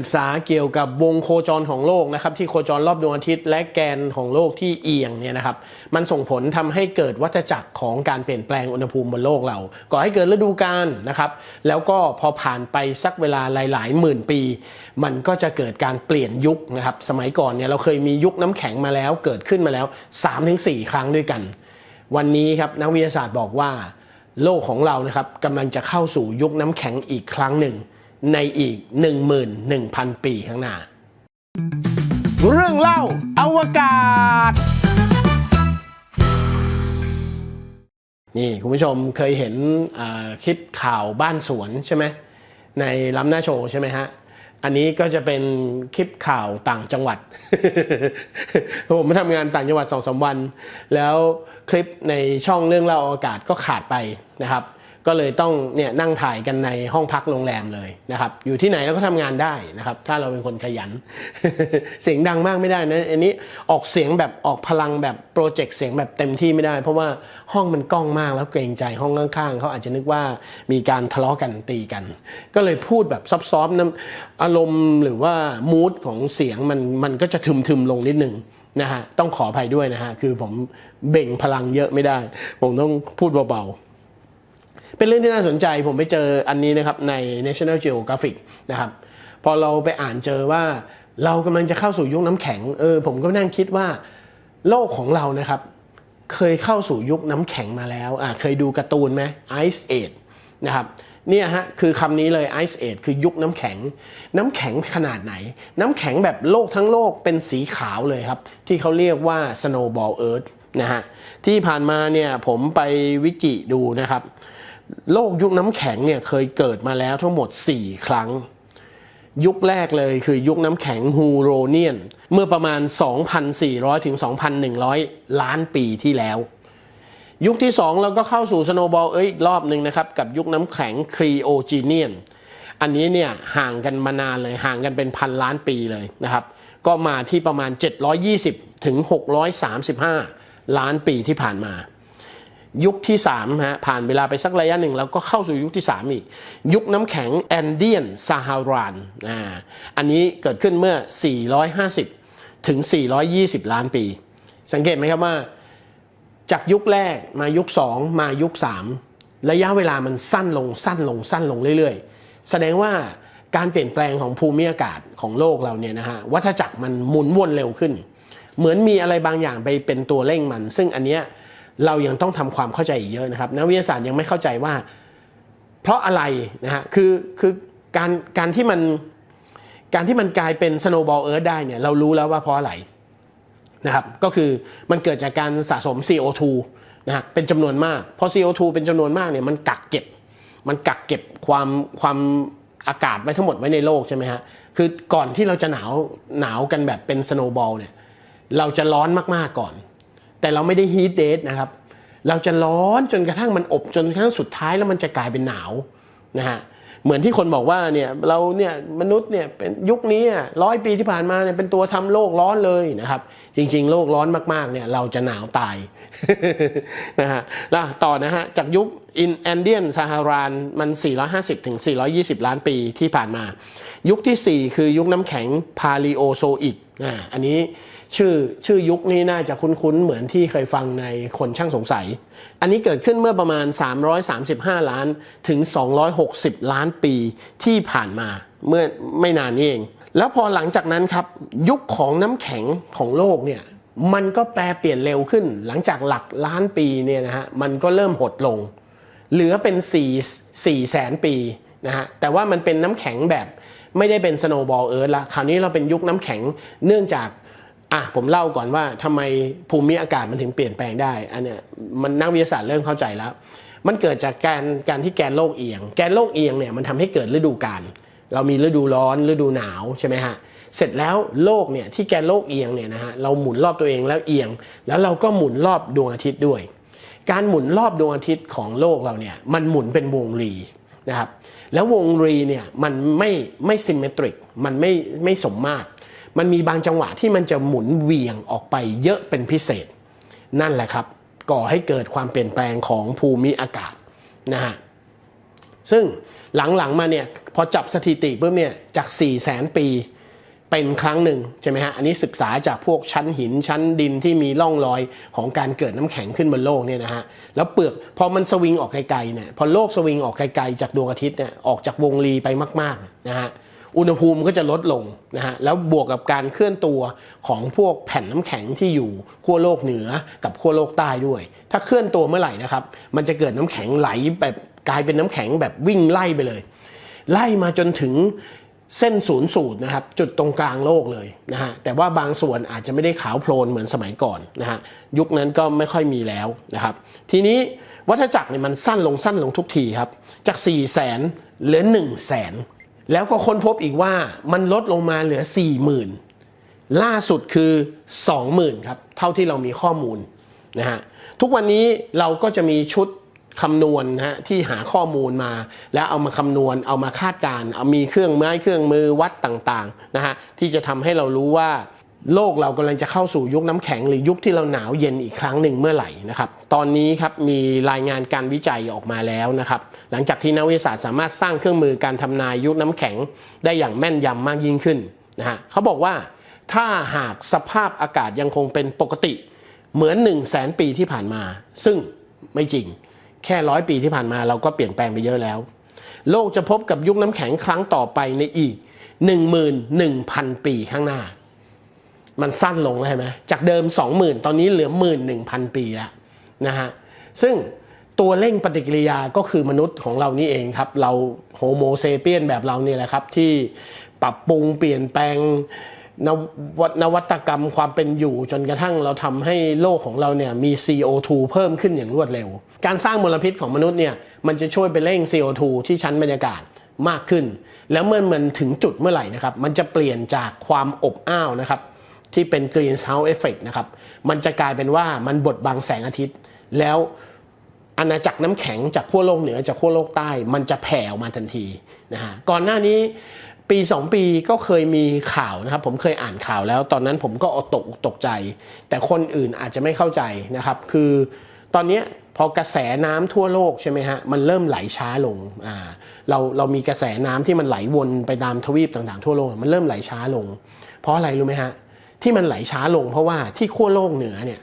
ศึกษาเกี่ยวกับวงโคจรของโลกนะครับที่โคจรรอบดวงอาทิตย์ และแกนของโลกที่เอียงเนี่ยนะครับมันส่งผลทำให้เกิดวัฏจักรของการเปลี่ยนแปลงอุณหภูมิบนโลกเรา ก่อให้เกิดฤดูกาลนะครับแล้วก็พอผ่านไปสักเวลาหลาย ๆ หมื่นปี มันก็จะเกิดการเปลี่ยนยุคนะครับสมัยก่อนเนี่ยเราเคยมียุคน้ำแข็งมาแล้วเกิดขึ้นมาแล้ว 3-4 ครั้งด้วยกัน วันนี้ครับนักวิทยาศาสตร์บอกว่า โลกของเรานะครับกำลังจะเข้าสู่ยุคน้ำแข็งอีกครั้งหนึ่ง ในอีก 11,000 ปีข้างหน้า เรื่องเล่าอาวกาศ นี่ คุณผู้ชมเคยเห็นอ่าคลิปข่าวบ้านสวนใช่ไหมในล้ำหน้าโชว์ใช่ไหมฮะอันนี้ก็จะเป็นคลิปข่าวต่างจังหวัด ผมมาทำงานต่างจังหวัดสองสาวัน แล้วคลิปในช่องเรื่องเล่าอวกาศก็ขาดไปนะครับ ก็เลยต้องเนี่ยนั่งถ่ายกันในห้องพักโรงแรมเลยนะครับ อยู่ที่ไหนเราก็ทำงานได้นะครับ ถ้าเราเป็นคนขยัน เสียงดังมากไม่ได้นะอันนี้ออกเสียงแบบออกพลังแบบโปรเจกต์เสียงแบบเต็มที่ไม่ได้ เพราะว่าห้องมันกล้องมากแล้วเกรงใจห้องข้างๆเขาอาจจะนึกว่ามีการทะเลาะกันตีกัน ก็เลยพูดแบบซอฟๆน้ำอารมณ์หรือว่ามูดของเสียงมันมันก็จะทึมๆลงนิดนึงนะฮะต้องขออภัยด้วยนะฮะคือผมเบ่งพลังเยอะไม่ได้ ผมต้องพูดเบาๆ เป็นเรื่องที่น่าสนใจผมไปเจออันนี้นะครับใน National Geographic นะครับพอเราไปอ่านเจอว่าเรากำลังจะเข้าสู่ยุคน้ำแข็งเออผมก็นั่งคิดว่าโลกของเรานะครับ เคยเข้าสู่ยุคน้ำแข็งมาแล้วอ่าเคยดูการ์ตูนไหม Ice Age นะครับเนี่ยฮะคือคำนี้เลย Ice Age คือยุคน้ำแข็ง น้ำแข็งขนาดไหน น้ำแข็งแบบโลกทั้งโลกเป็นสีขาวเลยครับ ที่เขาเรียกว่า Snowball Earth นะฮะที่ผ่านมาเนี่ยผมไปวิกิดูนะครับ โลกยุคน้ำแข็งเนี่ยเคยเกิดมาแล้วทั้งหมด 4 ครั้ง ยุคแรกเลยคือยุคน้ำแข็งฮูโรเนียน เมื่อประมาณ 2,400 ถึง 2,100 ล้านปีที่แล้ว ยุคที่ 2 เราก็เข้าสู่สโนบอลเอ้ยรอบหนึ่งนะครับ กับยุคน้ำแข็งครีโอจีเนียนอันนี้เนี่ยห่างกันมานานเลยห่างกันเป็นพันล้านปีเลยนะครับ ก็มาที่ประมาณ 720 ถึง 635 ล้านปีที่ผ่านมา ยุคที่3ฮะผ่านเวลาไปสักระยะหนึ่งแล้วก็เข้าสู่ยุคที่ 3 อีก ยุคน้ำแข็งแอนเดียนซาฮารานอ่าอันนี้เกิดขึ้นเมื่อ 450 ถึง 420 ล้านปี สังเกตไหมครับว่า จากยุคแรกมายุค 2 มายุค 3 ระยะเวลามันสั้นลงสั้นลงสั้นลงเรื่อยๆ แสดงว่าการเปลี่ยนแปลงของภูมิอากาศของโลกเราเนี่ยนะฮะวัฏจักรมันหมุนวนเร็วขึ้น เหมือนมีอะไรบางอย่างไปเป็นตัวเร่งมัน ซึ่งอันเนี้ยเรายังต้องทำความเข้าใจอีกเยอะนะครับนักวิทยาศาสตร์ยังไม่เข้าใจว่า เพราะอะไรนะฮะคือคือการการที่มันการที่มันกลายเป็น snowball earth ได้เนี่ยเรารู้แล้วว่าเพราะอะไรนะครับก็คือมันเกิดจากการสะสม CO2 นะฮะเป็นจำนวนมากพอ CO2 เป็นจำนวนมากเนี่ยมันกักเก็บ มันกักเก็บความความอากาศไว้ทั้งหมดไว้ในโลกใช่ไหมฮะคือก่อนที่เราจะหนาวหนาวกันแบบเป็น snowball เนี่ย เราจะร้อนมากๆก่อน แต่เราไม่ได้ heat death นะครับ เราจะร้อนจนกระทั่งมันอบจนกระทั่งสุดท้ายแล้วมันจะกลายเป็นหนาวนะฮะเหมือนที่คนบอกว่าเนี่ยเราเนี่ยมนุษย์เนี่ยเป็นยุคนี้ร้อยปีที่ผ่านมาเนี่ยเป็นตัวทำโลกร้อนเลยนะครับ จริง ๆ โลกร้อนมากๆเนี่ยเราจะหนาวตายนะฮะแล้วต่อนะฮะจากยุค อินแอนเดียนซาฮารานมัน 450ถึง420 ล้านปีที่ผ่านมา ยุคทีสี่ 4 คือยุคน้ำแข็งพาลิโอโซอิกอ่าอันนี้ชื่อชื่อยุคนี้น่าจะคุ้นๆ เหมือนที่เคยฟังในคนช่างสงสัย อันนี้เกิดขึ้นเมื่อประมาณ 335 ล้านถึง 260 ล้านปีที่ผ่านมาเมื่อไม่นานนี้เอง แล้วพอหลังจากนั้นครับ ยุคของน้ำแข็งของโลกเนี่ยมันก็แปลเปลี่ยนเร็วขึ้น หลังจากหลักล้านปีเนี่ยนะฮะมันก็เริ่มหดลง เหลือเป็น 4 4แสนปีนะฮะแต่ว่ามันเป็นน้ำแข็งแบบไม่ได้เป็น snowball earth ละคราวนี้เราเป็นยุคน้ำแข็งเนื่องจากอะผมเล่าก่อนว่าทำไมภูมิอากาศมันถึงเปลี่ยนแปลงได้อันเนี้ยมันนักวิทยาศาสตร์เริ่มเข้าใจแล้ว มันเกิดจากการการที่แกนโลกเอียง แกนโลกเอียงเนี่ยมันทำให้เกิดฤดูกาลเรามีฤดูร้อนฤดูหนาวใช่ไหมฮะเสร็จแล้วโลกเนี่ยที่แกนโลกเอียงเนี่ยนะฮะเราหมุนรอบตัวเองแล้วเอียง แล้วเราก็หมุนรอบดวงอาทิตย์ด้วย การหมุนรอบดวงอาทิตย์ของโลกเราเนี่ยมันหมุนเป็นวงรีนะครับแล้ววงรีเนี่ยมันไม่ไม่ซิมเมตริกมันไม่ไม่สมมาตร มันมีบางจังหวะที่มันจะหมุนเวียงออกไปเยอะเป็นพิเศษ นั่นแหละครับ ก่อให้เกิดความเปลี่ยนแปลงของภูมิอากาศนะฮะซึ่งหลังๆมาเนี่ยพอจับสถิติปุ๊บเนี่ยจาก 4 0 0แสนปี เป็นครั้งหนึ่งใช่ไหมฮะ อันนี้ศึกษาจากพวกชั้นหินชั้นดินที่มีร่องรอยของการเกิดน้ำแข็งขึ้นบนโลกเนี่ยนะฮะ แล้วเปลือกพอมันสวิงออกไกลๆเนี่ย พอโลกสวิงออกไกลๆจากดวงอาทิตย์เนี่ย ออกจากวงรีไปมากๆนะฮะ อุณหภูมิก็จะลดลงนะฮะ แล้วบวกกับการเคลื่อนตัวของพวกแผ่นน้ำแข็งที่อยู่ขั้วโลกเหนือกับขั้วโลกใต้ด้วย ถ้าเคลื่อนตัวเมื่อไหร่นะครับ มันจะเกิดน้ำแข็งไหลแบบกลายเป็นน้ำแข็งแบบวิ่งไล่ไปเลย ไล่มาจนถึง เส้นศูนย์สูตรนะครับจุดตรงกลางโลกเลยนะฮะแต่ว่าบางส่วนอาจจะไม่ได้ขาวโพลนเหมือนสมัยก่อนนะฮะยุคนั้นก็ไม่ค่อยมีแล้วนะครับทีนี้วัฏจักรเนี่ยมันสั้นลงสั้นลงทุกทีครับจาก 4 0 0แสนเหลือ 1 0 0 0 0แสนแล้วก็ค้นพบอีกว่ามันลดลงมาเหลือ 4 0,000 ล่าสุดคือ 20,000ครับเท่าที่เรามีข้อมูลนะฮะทุกวันนี้เราก็จะมีชุด คำนวณนะฮะที่หาข้อมูลมา แล้วเอามาคำนวณเอามาคาดการเอามีเครื่องไม้เครื่องมือวัดต่างๆนะฮะที่จะทำให้เรารู้ว่าโลกเรากำลังจะเข้าสู่ยุคน้ำแข็งหรือยุคที่เราหนาวเย็นอีกครั้งหนึ่งเมื่อไหร่นะครับ ตอนนี้ครับมีรายงานการวิจัยออกมาแล้วนะครับ หลังจากที่นักวิทยาศาสตร์สามารถสร้างเครื่องมือการทำนายยุคน้ำแข็งได้อย่างแม่นยำมากยิ่งขึ้นนะฮะเขาบอกว่าถ้าหากสภาพอากาศยังคงเป็นปกติ เหมือน 1 0 0 0 0แสนปีที่ผ่านมา ซึ่งไม่จริง แค่ร้อยปีที่ผ่านมาเราก็เปลี่ยนแปลงไปเยอะแล้ว โลกจะพบกับยุคน้ำแข็งครั้งต่อไปในอีก 11,000 ปีข้างหน้า มันสั้นลงแล้วใช่ไหมจากเดิม 20,000 ตอนนี้เหลือ 11,000 ปีแล้วนะฮะซึ่งตัวเร่งปฏิกิริยาก็คือมนุษย์ของเรานี่เองครับ เราโฮโมเซเปียนแบบเรานี่แหละครับที่ปรับปรุงเปลี่ยนแปลง นวัตนวัตกรรมความเป็นอยู่จนกระทั่งเราทำให้โลกของเราเนี่ยมี CO2 เพิ่มขึ้นอย่างรวดเร็ว การสร้างมลพิษของมนุษย์เนี่ยมันจะช่วยไปเร่ง CO2 ที่ชั้นบรรยากาศมากขึ้น แล้วเมื่อมันถึงจุดเมื่อไหร่นะครับมันจะเปลี่ยนจากความอบอ้าวนะครับที่เป็น Greenhouse Effect นะครับมันจะกลายเป็นว่ามันบดบังแสงอาทิตย์ แล้วอาณาจักรน้ำแข็งจากขั้วโลกเหนือจากขั้วโลกใต้ มันจะแผ่ออกมาทันทีนะฮะก่อนหน้านี้ ปี 2 ปีก็เคยมีข่าวนะครับ ผมเคยอ่านข่าวแล้ว ตอนนั้นผมก็อตกตกใจ แต่คนอื่นอาจจะไม่เข้าใจนะครับ คือตอนนี้พอกระแสน้ำทั่วโลกใช่ไหมฮะมันเริ่มไหลช้าลงอ่าเราเรามีกระแสน้ำที่มันไหลวนไปตามทวีปต่างๆทั่วโลกมันเริ่มไหลช้าลง เพราะอะไรรู้ไหมฮะที่มันไหลช้าลง เพราะว่าที่ขั้วโลกเหนือเนี่ย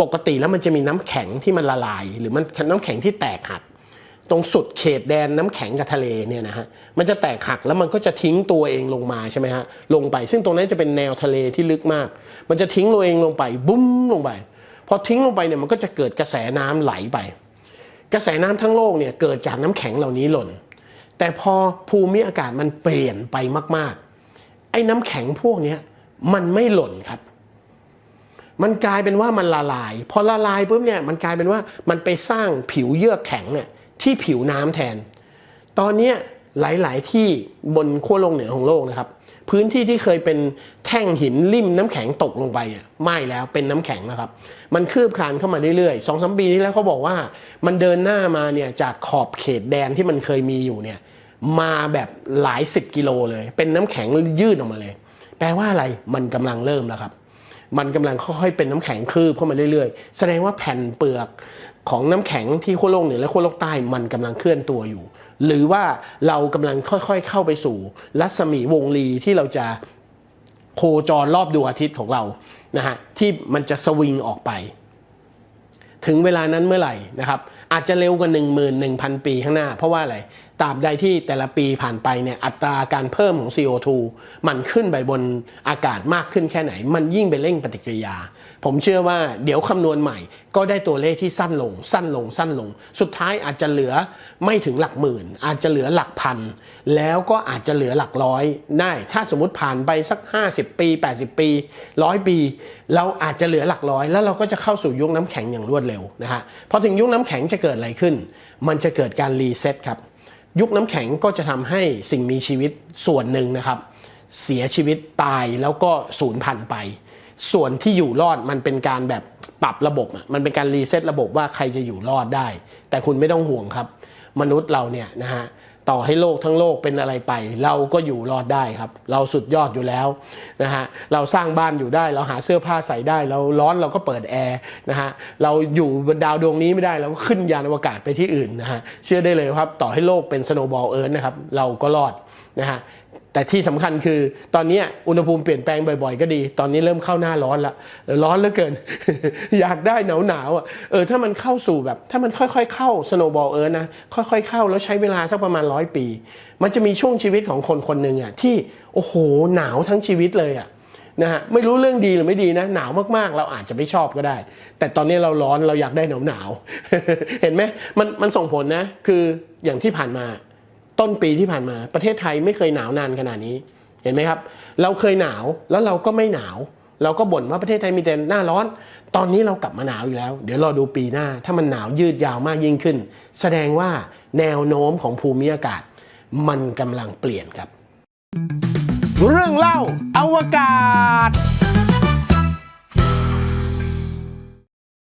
ปกติแล้วมันจะมีน้ำแข็งที่มันละลาย หรือมันน้ำแข็งที่แตกหัก ตรงสุดเขตแดนน้ำแข็งกับทะเลเนี่ยนะฮะมันจะแตกหักแล้วมันก็จะทิ้งตัวเองลงมาใช่ไหมฮะลงไป ซึ่งตรงนั้นจะเป็นแนวทะเลที่ลึกมาก มันจะทิ้งตัวเองลงไปบุ้มลงไปพอทิ้งลงไปเนี่ยมันก็จะเกิดกระแสน้ำไหลไป กระแสน้ำทั้งโลกเนี่ยเกิดจากน้ำแข็งเหล่านี้หล่น แต่พอภูมิอากาศมันเปลี่ยนไปมากๆ ไอ้น้ำแข็งพวกนี้มันไม่หล่นครับ มันกลายเป็นว่ามันละลาย พอละลายปุ๊บเนี่ยมันกลายเป็นว่ามันไปสร้างผิวเยือกแข็งเนี่ย ที่ผิวน้ำแทน ตอนนี้หลาย ๆ ที่บนขั้วโลกเหนือของโลกนะครับ พื้นที่ที่เคยเป็นแท่งหินริมน้ำแข็งตกลงไปเนี่ยไม่แล้วเป็นน้ำแข็งนะครับ มันคืบคลานเข้ามาเรื่อยๆสองสามปีที่แล้วเขาบอกว่า มันเดินหน้ามาเนี่ยจากขอบเขตแดนที่มันเคยมีอยู่เนี่ยมาแบบหลายสิบกิโลเลย เป็นน้ำแข็งยืดออกมาเลย แปลว่าอะไรมันกำลังเริ่มแล้วครับ มันกำลังค่อยๆเป็นน้ำแข็งคืบเข้ามาเรื่อยๆ แสดงว่าแผ่นเปลือกของน้ำแข็งที่ขั้วโลกเหนือและขั้วโลกใต้มันกำลังเคลื่อนตัวอยู่ หรือว่าเรากำลังค่อยๆเข้าไปสู่ รัศมีวงรีที่เราจะโคจรรอบดวงอาทิตย์ของเรานะฮะที่มันจะสวิงออกไป ถึงเวลานั้นเมื่อไหร่นะครับอาจจะเร็วกว่า 11,000 ปีข้างหน้า เพราะว่าอะไรตราบใดที่แต่ละปีผ่านไปเนี่ยอัตราการเพิ่มของ CO2 มันขึ้นไปบนอากาศมากขึ้นแค่ไหน มันยิ่งไปเร่งปฏิกิริยา ผมเชื่อว่าเดี๋ยวคำนวณใหม่ ก็ได้ตัวเลขที่สั้นลง สั้นลงสั้นลง สุดท้ายอาจจะเหลือไม่ถึงหลักหมื่น อาจจะเหลือหลักพัน แล้วก็อาจจะเหลือหลักร้อยได้ ถ้าสมมติผ่านไปสัก 50 ปี 80 ปีร้อยปี เราอาจจะเหลือหลักร้อย แล้วเราก็จะเข้าสู่ยุคน้ำแข็งอย่างรวดเร็วนะฮะพอถึงยุคน้ำแข็งจะเกิดอะไรขึ้น มันจะเกิดการรีเซ็ตครับ ยุคน้ำแข็งก็จะทำให้สิ่งมีชีวิตส่วนหนึ่งนะครับ เสียชีวิตตายแล้วก็สูญพันธุ์ไป ส่วนที่อยู่รอดมันเป็นการแบบปรับระบบมันเป็นการรีเซ็ตระบบว่าใครจะอยู่รอดได้ แต่คุณไม่ต้องห่วงครับ มนุษย์เราเนี่ยนะฮะ ต่อให้โลกทั้งโลกเป็นอะไรไป เราก็อยู่รอดได้ครับ เราสุดยอดอยู่แล้วนะฮะเราสร้างบ้านอยู่ได้เราหาเสื้อผ้าใส่ได้ เราร้อนเราก็เปิดแอร์นะฮะเราอยู่บนดาวดวงนี้ไม่ได้เราก็ขึ้นยานอวกาศไปที่อื่นนะฮะเชื่อได้เลยครับ ต่อให้โลกเป็นสโนบอลเอิร์นนะครับเราก็รอดนะฮะ แต่ที่สำคัญคือตอนนี้อุณหภูมิเปลี่ยนแปลงบ่อยๆ ก็ดี ตอนนี้เริ่มเข้าหน้าร้อนละร้อนเหลือเกิน อยากได้หนาวๆอะเออถ้ามันเข้าสู่แบบ ถ้ามันค่อยๆ เข้าสโนว์บอลเอิร์นนะค่อยๆ เข้าแล้วใช้เวลาสักประมาณร้อยปี มันจะมีช่วงชีวิตของคนคนหนึ่งอะที่โอ้โหหนาวทั้งชีวิตเลยอะนะฮะไม่รู้เรื่องดีหรือไม่ดีนะ หนาวมากๆ เราอาจจะไม่ชอบก็ได้ แต่ตอนนี้เราร้อนเราอยากได้หนาวๆเห็นไหมมันมันส่งผลนะ คืออย่างที่ผ่านมา ต้นปีที่ผ่านมาประเทศไทยไม่เคยหนาวนานขนาดนี้เห็นไหมครับ เราเคยหนาวแล้วเราก็ไม่หนาว เราก็บ่นว่าประเทศไทยมีแต่หน้าร้อน ตอนนี้เรากลับมาหนาวอีกแล้ว เดี๋ยวรอดูปีหน้า ถ้ามันหนาวยืดยาวมากยิ่งขึ้น แสดงว่าแนวโน้มของภูมิอากาศ มันกำลังเปลี่ยนครับ เรื่องเล่าอวกาศ